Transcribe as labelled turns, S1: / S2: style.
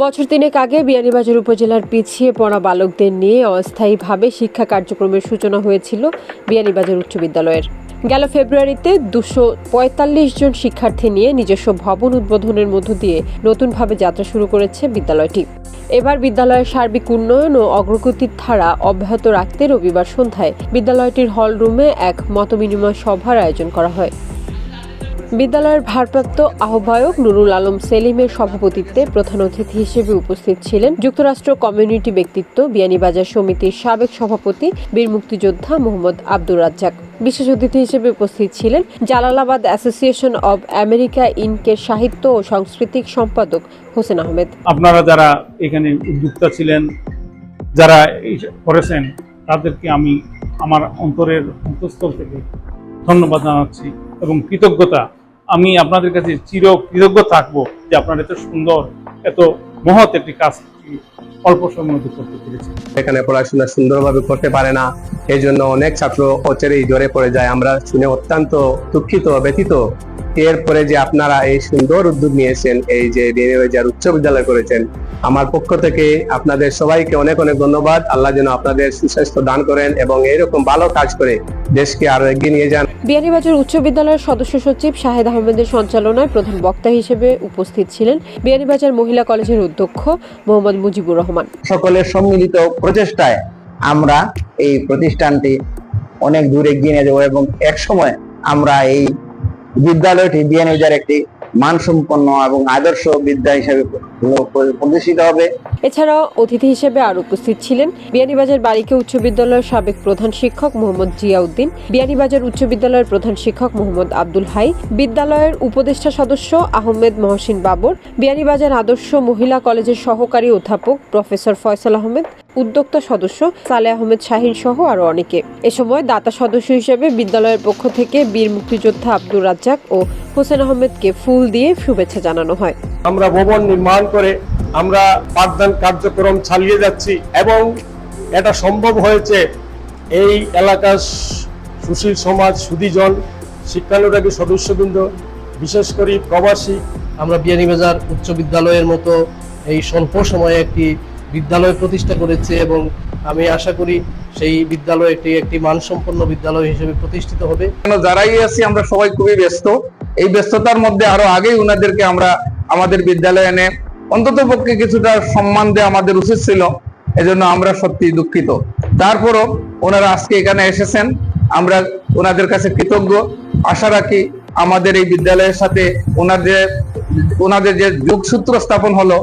S1: বছর তিনেক আগে বিয়ানীবাজার উপজেলার পিছিয়ে পড়া বালকদের নিয়ে অস্থায়ীভাবে শিক্ষা কার্যক্রমের সূচনা হয়েছিল বিয়ানীবাজার উচ্চ বিদ্যালয়ের। গেল ফেব্রুয়ারিতে দুশো পঁয়তাল্লিশ জন শিক্ষার্থী নিয়ে নিজস্ব ভবন উদ্বোধনের মধ্য দিয়ে নতুনভাবে যাত্রা শুরু করেছে বিদ্যালয়টি। এবার বিদ্যালয়ের সার্বিক উন্নয়ন ও অগ্রগতির ধারা অব্যাহত রাখতে রবিবার সন্ধ্যায় বিদ্যালয়টির হল রুমে এক মতবিনিময় সভার আয়োজন করা হয়। বিদ্যালয়ের ভারপ্রাপ্ত আহ্বায়ক নুরুল আলম সেলিমের সভাপতিত্বে প্রধান অতিথি হিসেবে উপস্থিত ছিলেন যুক্তরাষ্ট্র কমিউনিটি ব্যক্তিত্ব বিয়ানীবাজার সমিতির সাবেক সভাপতি বীর মুক্তিযোদ্ধা মোহাম্মদ আব্দুর রাজ্জাক। বিশেষ অতিথি হিসেবে উপস্থিত ছিলেন জালালাবাদ অ্যাসোসিয়েশন অব আমেরিকা ইনকের সাহিত্য ও সাংস্কৃতিক সম্পাদক হোসেন আহমেদ।
S2: আপনারা যারা এখানে উদ্যোক্তা ছিলেন, যারা করেছেন, তাদেরকে আমি আমার অন্তরের অন্তঃস্থল থেকে ধন্যবাদ জানাচ্ছি এবং কৃতজ্ঞতা আমি আপনাদের কাছে চির কৃতজ্ঞ থাকব যে আপনারা এত সুন্দর, এত মহৎ একটি কাজ অল্প সময়ের মধ্যে করতে পেরেছেন।
S3: এখানে পড়াশোনা সুন্দরভাবে করতে পারে না এই জন্য অনেক ছাত্র অচেরেই জ্বরে পড়ে যায়। আমরা শুনে অত্যন্ত দুঃখিত, ব্যথিত। এরপরে যে আপনারা এই সুন্দর উদ্যোগ নিয়েছেন, এই যে বিএনএবাজার উচ্চ বিদ্যালয় করেছেন, আমার পক্ষ থেকে আপনাদের সবাইকে অনেক অনেক ধন্যবাদ। আল্লাহ যেন আপনাদের সুস্বাস্থ্য দান করেন এবং এরকম ভালো কাজ করে দেশকে আরও এগিয়ে নিয়ে যান।
S1: বিয়ানীবাজার উচ্চ বিদ্যালয়ের সদস্য সচিব শাহেদ আহমেদের সঞ্চালনায় প্রধান বক্তা হিসেবে উপস্থিত ছিলেন বিয়ানীবাজার মহিলা কলেজের অধ্যক্ষ মোহাম্মদ মুজিবুর রহমান।
S4: সকলের সম্মিলিত প্রচেষ্টায় আমরা এই প্রতিষ্ঠানটি অনেক দূরে এগিয়ে নিয়ে যাব এবং এক সময় আমরা এই বিদ্যালয়টি বিয়ানীবাজার একটি মানসম্পন্ন এবং আদর্শ বিদ্যা হিসেবে হবে।
S1: এছাড়াও অতিথি হিসেবে আর উপস্থিত ছিলেন বিয়ানীবাজার বালিকা উচ্চ বিদ্যালয়ের সাবেক প্রধান শিক্ষক মোহাম্মদ জিয়াউদ্দিন, বিয়ানীবাজার উচ্চ বিদ্যালয়ের প্রধান শিক্ষক মোহাম্মদ আব্দুল হাই, বিদ্যালয়ের উপদেষ্টা সদস্য আহমেদ মহসিন বাবর, বিয়ানীবাজার আদর্শ মহিলা কলেজের সহকারী অধ্যাপক প্রফেসর ফয়সাল আহমেদ উদ্যোক্তা সদস্য সালে আহমেদ শাহিন সহ আরও অনেকে। এ সময় দাতা সদস্য হিসেবে বিদ্যালয়ের পক্ষ থেকে বীর মুক্তিযোদ্ধা আব্দুর রাজ্জাক ও হোসেন আহমেদকে ফুল দিয়ে শুভেচ্ছা জানানো হয়।
S5: আমরা ভবন নির্মাণ করে আমরা পাঠদান কার্যক্রম চালিয়ে যাচ্ছি এবং এটা সম্ভব হয়েছে এই এলাকার সুশীল সমাজ, সুদীজন, শিক্ষানুরাগী সদস্যবৃন্দ, বিশেষ করে প্রবাসী।
S6: আমরা বিয়ানীবাজার উচ্চ বিদ্যালয়ের মতো এই স্বল্প সময়ে একটি বিদ্যালয় প্রতিষ্ঠা করেছে এবং আমি আশা করি সেই বিদ্যালয়টি একটি মানসম্পন্ন বিদ্যালয় হিসেবে প্রতিষ্ঠিত হবে।
S4: যারাই আছি, আমরা সবাই খুবই ব্যস্ত। এই ব্যস্ততার মধ্যে আরও আগেই উনাদেরকে আমরা আমাদের বিদ্যালয়ে এনে অন্তত পক্ষে কিছুটা সম্মান দেওয়া আমাদের উচিত ছিল। এজন্য আমরা সত্যি দুঃখিত। তারপরও ওনারা আজকে এখানে এসেছেন। আমরা ওনাদের কাছে কৃতজ্ঞ। আশা রাখি আমাদের এই বিদ্যালয়ের সাথে ওনাদের ওনাদের যে যোগসূত্র স্থাপন হলো